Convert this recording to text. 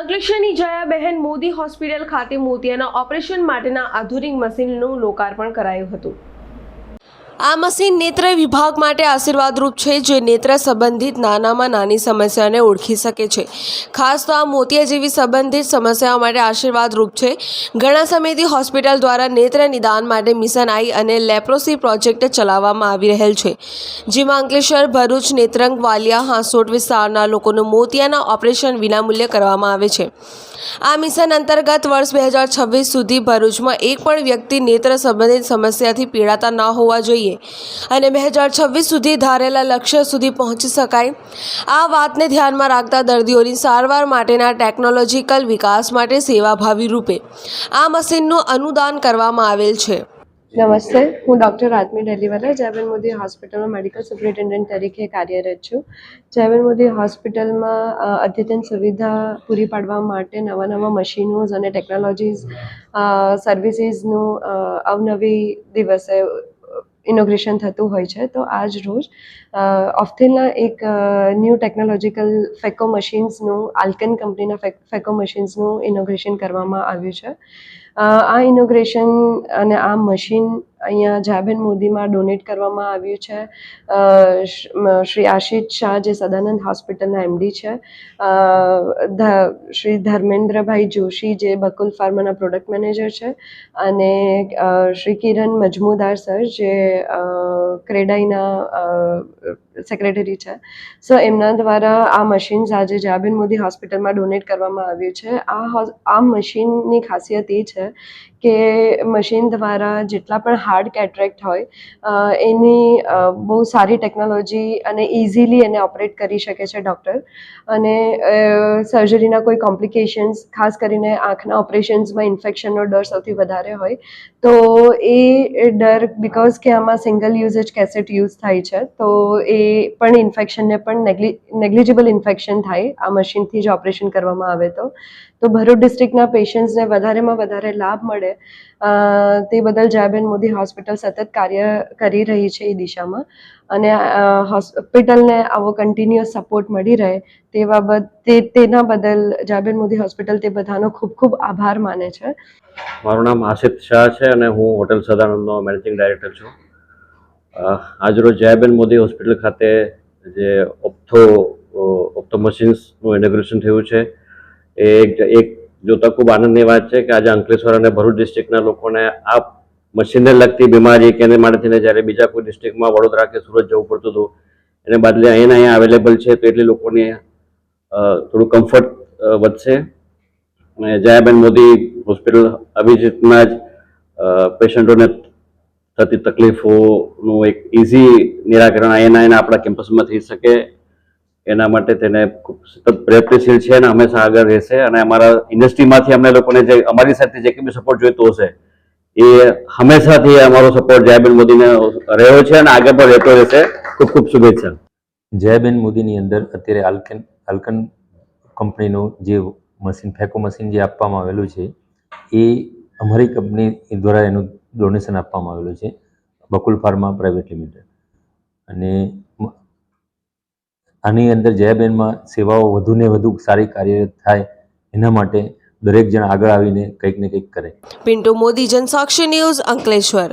અંકલેશ્વરની Jayaben Modi hospital ખાતે મોતિયાના operation માટેના આધુનિક મશીનનું લોકાર્પણ કરાયું હતું. આ મશીન નેત્ર વિભાગ માટે આશીર્વાદરૂપ છે, જે નેત્ર સંબંધિત નાનામાં નાની સમસ્યાને ઓળખી શકે છે. ખાસ તો આ મોતિયા જેવી સંબંધિત સમસ્યાઓ માટે આશીર્વાદરૂપ છે. ઘણા સમયથી હોસ્પિટલ દ્વારા નેત્ર નિદાન માટે મિશન આઈ અને લેપ્રોસી પ્રોજેક્ટ ચલાવવામાં આવી રહેલ છે. જેમાં અંકલેશ્વર, ભરૂચ, નેત્રંગ, વાલિયા, હાંસોટ વિસ્તારના લોકોનું મોતિયાના ઓપરેશન વિનામૂલ્યે કરવામાં આવે છે. આ મિશન અંતર્ગત વર્ષ બે હજાર છવ્વીસ સુધી ભરૂચમાં એક પણ વ્યક્તિ નેત્ર સંબંધિત સમસ્યાથી પીડાતા ન હોવા જોઈએ. અને બે હજાર છવ્વીસ સુધી ધારેલા લક્ષ્ય સુધી પહોંચી શકાય. આ વાતને ધ્યાનમાં રાખતા દર્દીઓની સારવાર માટેના ટેકનોલોજીકલ વિકાસ માટે સેવાભાવી રૂપે આ મશીનનું અનુદાન કરવામાં આવેલ છે. નમસ્તે, હું ડૉક્ટર આત્મી ડેલીવાલા, જયબેન મોદી હોસ્પિટલમાં મેડિકલ સુપરિન્ટેન્ડન્ટ તરીકે કાર્યરત છું. જયબેન મોદી હોસ્પિટલમાં અદ્યતન સુવિધા પૂરી પાડવા માટે નવા નવા મશીનોઝ અને ટેકનોલોજીસ સર્વિસીસનું અવનવી દિવસે ઇનોગ્રેશન થતું હોય છે, તો આજ રોજ ઓફથેલના એક ન્યૂ ટેકનોલોજીકલ ફેકો મશીન્સનું આલ્કન કંપનીના ફેકો મશીન્સનું ઇનોગ્રેશન કરવામાં આવ્યું છે. આ ઇનોગ્રેશન અને આ મશીન અહીંયા જાબેન મોદીમાં ડોનેટ કરવામાં આવ્યું છે. શ્રી આશિષ શાહ જે સદાનંદ હોસ્પિટલના એમડી છે. શ્રી ધર્મેન્દ્રભાઈ જોશી જે બકુલ ફાર્માના પ્રોડક્ટ મેનેજર છે અને શ્રી કિરણ મજમુદાર સર જે ક્રેડાઈના સેક્રેટરી છે. સો એમના દ્વારા આ મશીન્સ આજે જાબેન મોદી હોસ્પિટલમાં ડોનેટ કરવામાં આવ્યું છે. આ આ મશીનની ખાસિયત એ છે કે મશીન દ્વારા જેટલા પણ હાર્ડ કેટરેક્ટ હોય એની બહુ સારી ટેકનોલોજી અને ઇઝીલી એને ઓપરેટ કરી શકે છે ડૉક્ટર અને સર્જરીના કોઈ કોમ્પ્લિકેશન્સ ખાસ કરીને આંખના ઓપરેશન્સમાં ઇન્ફેક્શનનો ડર સૌથી વધારે હોય, તો એ ડર બિકોઝ કે આમાં સિંગલ યુઝેજ કેસેટ યુઝ થાય છે, તો એ પણ ઇન્ફેક્શનને પણ નેગ્લી નેગ્લિજિબલ ઇન્ફેક્શન થાય આ મશીનથી જ ઓપરેશન કરવામાં આવે તો. તો ભરૂચ ડિસ્ટ્રિક્ટના પેશન્ટ્સને વધારેમાં વધારે લાભ મળે તે બદલ જયાબેન મોદી હોસ્પિટલ સતત કાર્ય કરી રહી છે એ દિશામાં. અને હોસ્પિટલને આવો કન્ટિન્યુઅસ સપોર્ટ મળી રહે તે બાબત તેના બદલ જાબેન મોદી હોસ્પિટલ તે બધાનો ખૂબ ખૂબ આભાર માને છે. મારું નામ આસિફ શાહ છે અને હું હોટેલ સદાનંદનો મેનેજિંગ ડાયરેક્ટર છું. આજરોજ જયાબેન મોદી હોસ્પિટલ ખાતે જે ઓપ્થો ઓપ્થો મશીન્સનું ઇનોગ્રેશન થયું છે. એ એક જોતા ખૂબ આનંદની વાત છે કે આજે અંકલેશ્વર અને ભરૂચ ડિસ્ટ્રિક્ટના લોકોને આ મશીનને લગતી બીમારી કે એને માટે થઈને જ્યારે બીજા કોઈ ડિસ્ટ્રિક્ટમાં વડોદરા કે સુરત જવું પડતું હતું, એને બદલે અહીંને અહીંયા અવેલેબલ છે તો એટલે લોકોને થોડું કમ્ફર્ટ વધશે. જયાબેન મોદી હોસ્પિટલ રીતના જ પેશન્ટોને થતી તકલીફોનું એક ઇઝી નિરાકરણ એના એના આપણા કેમ્પસમાં થઈ શકે. એના માટે તેને ખૂબ સતત પ્રયત્નશીલ છે અને હંમેશા આગળ રહેશે. અને અમારા ઇન્ડસ્ટ્રીમાંથી અમને લોકોને જે, અમારી સાથે જે કંઈ સપોર્ટ જોઈતો હશે, એ હંમેશાથી અમારો સપોર્ટ જયબેન મોદીને રહ્યો છે અને આગળ પણ રહેતો રહેશે. ખૂબ ખૂબ શુભેચ્છા. જયબેન મોદીની અંદર અત્યારે આલ્કન આલ્કન કંપનીનું જે મશીન ફેકો મશીન જે આપવામાં આવેલું છે, એ અમારી કંપની દ્વારા એનું ડોનેશન આપવામાં આવેલું છે, બકુલ ફાર્મા પ્રાઇવેટ લિમિટેડ. અને આની અંદર જયાબેનમાં સેવાઓ વધુને વધુ સારી કાર્યરત થાય એના માટે દરેક જણ આગળ આવીને કંઈક ને કંઈક કરે. પિન્ટુ મોદી, જનસાક્ષી ન્યૂઝ અંકલેશ્વર.